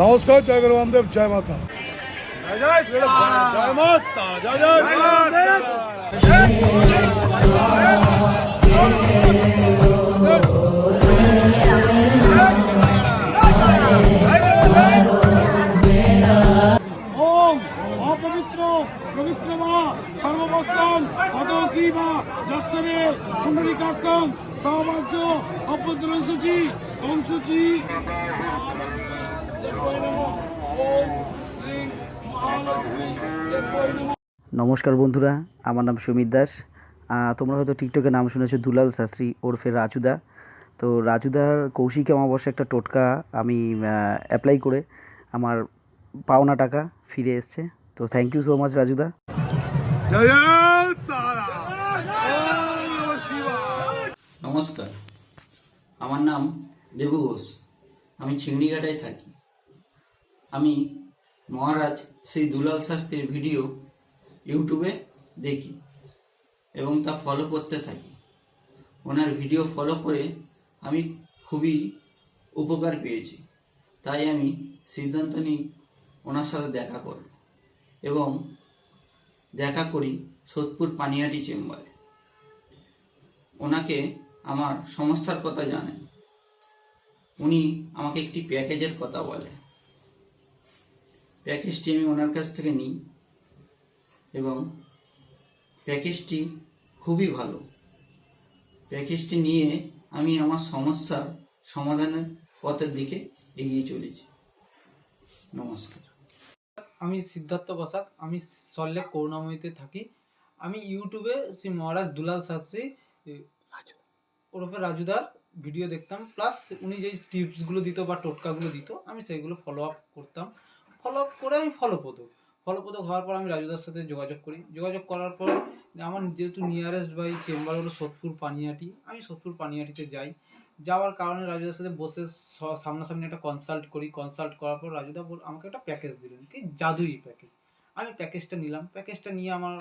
নমস্কার জয় গুরু রামদেব জয় মাতা জয় জয় মাতা জয় জয় ওম অপবিত্র পবিত্র মা সর্ববস্তান পদকি বা যশ্বরে কুণ্ডলিকাক্ষম সহবাজ্য অভ্যন্তরণ সূচি ওম সূচি ওম শ্রী মহালক্ষ্মী দেবায় নমঃ। নমস্কার বন্ধুরা, আমার নাম সুমিত দাস। তোমরা হয়তো টিকটকে নাম শুনেছো দুলাল শাস্ত্রী ওরফে রাজুদা। তো রাজুদার কৌশিক অমাবস্যা একটা টোটকা আমি অ্যাপ্লাই করে আমার পাওনা টাকা ফিরে এসছে। তো থ্যাংক ইউ সো মাচ রাজুদা। নমস্কার, আমার নাম দেবু ঘোষ। আমি চিংড়িঘাটায় থাকি। আমি মহারাজ শ্রী দুলাল শাস্ত্রীর ভিডিও ইউটিউবে দেখি এবং তা ফলো করতে থাকি। ওনার ভিডিও ফলো করে আমি খুবই উপকার পেয়েছি। তাই আমি সিদ্ধান্ত নিই ওনার সাথে দেখা করব এবং দেখা করি সোদপুর পানিহাটি চেম্বারে। ওনাকে আমার সমস্যার কথা জানেন। উনি আমাকে একটি প্যাকেজের কথা বলে প্যাকেজটি আমি ওনার কাছ থেকে নিই। এবং প্যাকেজটি খুবই ভালো। প্যাকেজটি নিয়ে আমি আমার সমস্যার সমাধানের পথের দিকে এগিয়ে চলেছি। নমস্কার। আমি সিদ্ধার্থ বসাক, আমি সল্লেক করুণাময়ীতে থাকি। আমি ইউটিউবে শ্রী মহারাজ দুলাল শাস্ত্রী ওরফে রাজুদার ভিডিও দেখতাম, প্লাস উনি যেই টিপসগুলো দিত বা টোটকাগুলো দিত, আমি সেইগুলো ফলো আপ করতাম। ফলো করে আমি ফলপ্রদ। ফলপ্রদ হওয়ার পর আমি রাজুদার সাথে যোগাযোগ করি। যোগাযোগ করার পর আমার যেহেতু নিয়ারেস্ট বাই চেম্বার হলো সোদপুর পানিয়াটি, আমি সোদপুর পানিহাটিতে যাই। যাওয়ার কারণে রাজুদার সাথে বসে সামনাসামনি একটা কনসাল্ট করি। কনসাল্ট করার পর রাজুদা বল, আমাকে একটা প্যাকেজ দিলেন। কি জাদুই প্যাকেজ আমি প্যাকেজটা নিলাম। প্যাকেজটা নিয়ে আমার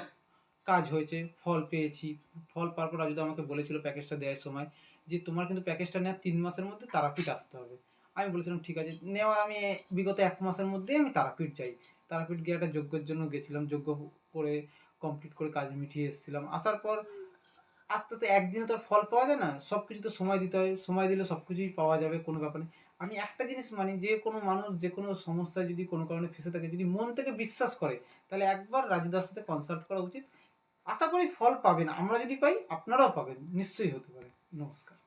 কাজ হয়েছে, ফল পেয়েছি। ফল পাওয়ার পর রাজুদা আমাকে বলেছিল প্যাকেজটা দেওয়ার সময় যে, তোমার কিন্তু প্যাকেজটা নেওয়ার তিন মাসের মধ্যে তারাপীঠ আসতে হবে। আমি বলেছিলাম, ঠিক আছে। নেওয়ার আমি বিগত এক মাসের মধ্যেই আমি তারাপীঠ যাই। তারাপীঠ গিয়ে একটা যজ্ঞের জন্য গেছিলাম, যজ্ঞ করে কমপ্লিট করে কাজ মিটিয়ে এসেছিলাম। আসার পর আস্তে আস্তে একদিনে তো ফল পাওয়া যায় না সব কিছু তো সময় দিতে হয়। সময় দিলে সব কিছুই পাওয়া যাবে, কোনো ব্যাপারে আমি একটা জিনিস মানি, যে কোনো মানুষ, যে কোনো সমস্যায় যদি কোনো কারণে ফেসে থাকে, যদি মন থেকে বিশ্বাস করে, তাহলে একবার রাজুদার সাথে কনসাল্ট করা উচিত। আশা করি ফল পাবেন আমরা যদি পাই, আপনারাও পাবেন। নিশ্চয়ই হতে পারে। নমস্কার।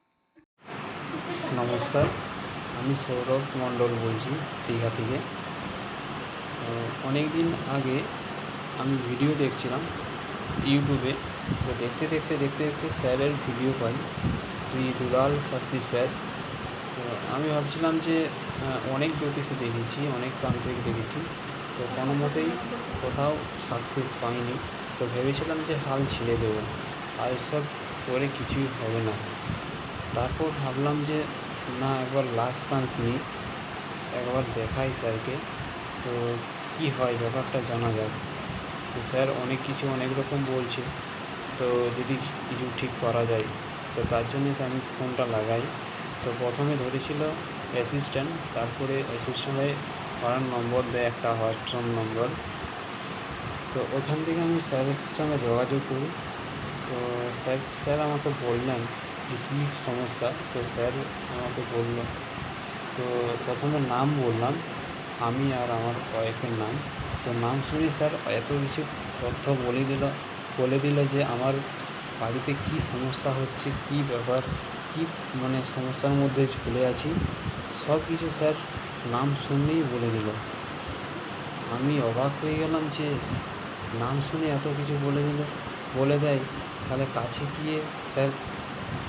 নমস্কার। আমি সৌরভ মণ্ডল বলছি, দীঘা থেকে। অনেক দিন আগে আমি ভিডিও দেখছিলাম ইউটিউবে। তো দেখতে দেখতে দেখতে দেখতে স্যারের ভিডিও পাই, শ্রী দুলাল শাস্ত্রী স্যার। তো আমি ভাবছিলাম যে অনেক জ্যোতিষে দেখেছি, অনেক তান্ত্রিক দেখেছি। তো কোনো মতেই কোথাও সাকসেস পাইনি। তো ভেবেছিলাম যে হাল ছেড়ে দেবো, আর এসব করে কিছুই হবে না। তারপর ভাবলাম যে না, একবার লাস্ট চান্স নিই। একবার দেখাই স্যারকে। তো কি হয় ব্যাপারটা জানা যাক। তো স্যার অনেক কিছু অনেক রকম বলছে। তো যদি কিছু ঠিক করা যায়, তো তার জন্য আমি ফোনটা লাগাই। তো প্রথমে ধরেছিল অ্যাসিস্ট্যান্ট তারপরে অ্যাসিস্ট্যান্টে করার নম্বর দেয় একটা হোয়াটসঅ্যাপ নম্বর তো ওখান থেকে আমি স্যারের সঙ্গে যোগাযোগ করি। তো স্যার স্যার আমাকে বললেন যে কী সমস্যা? তো স্যার আমাকে বলল। তো প্রথমে নাম বললাম, আমি আর আমার ওয়াইফের নাম। তো নাম শুনে স্যার এত কিছু তথ্য বলে দিল বলে দিল যে আমার বাড়িতে কী সমস্যা হচ্ছে, কী ব্যাপার, কী মানে সমস্যার মধ্যে ঝুলে আছি। সব কিছু স্যার নাম শুনলেই বলে দিল। আমি অবাক হয়ে গেলাম যে নাম শুনে এত কিছু বলে দিল, বলে দেয়। তাহলে কাছে গিয়ে স্যার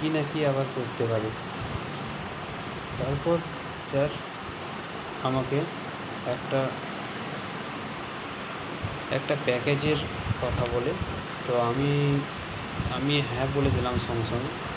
কী না কি আবার করতে পারে। তারপর স্যার আমাকে একটা একটা প্যাকেজের কথা বলে। তো আমি আমি হ্যাঁ বলে দিলাম সঙ্গে সঙ্গে।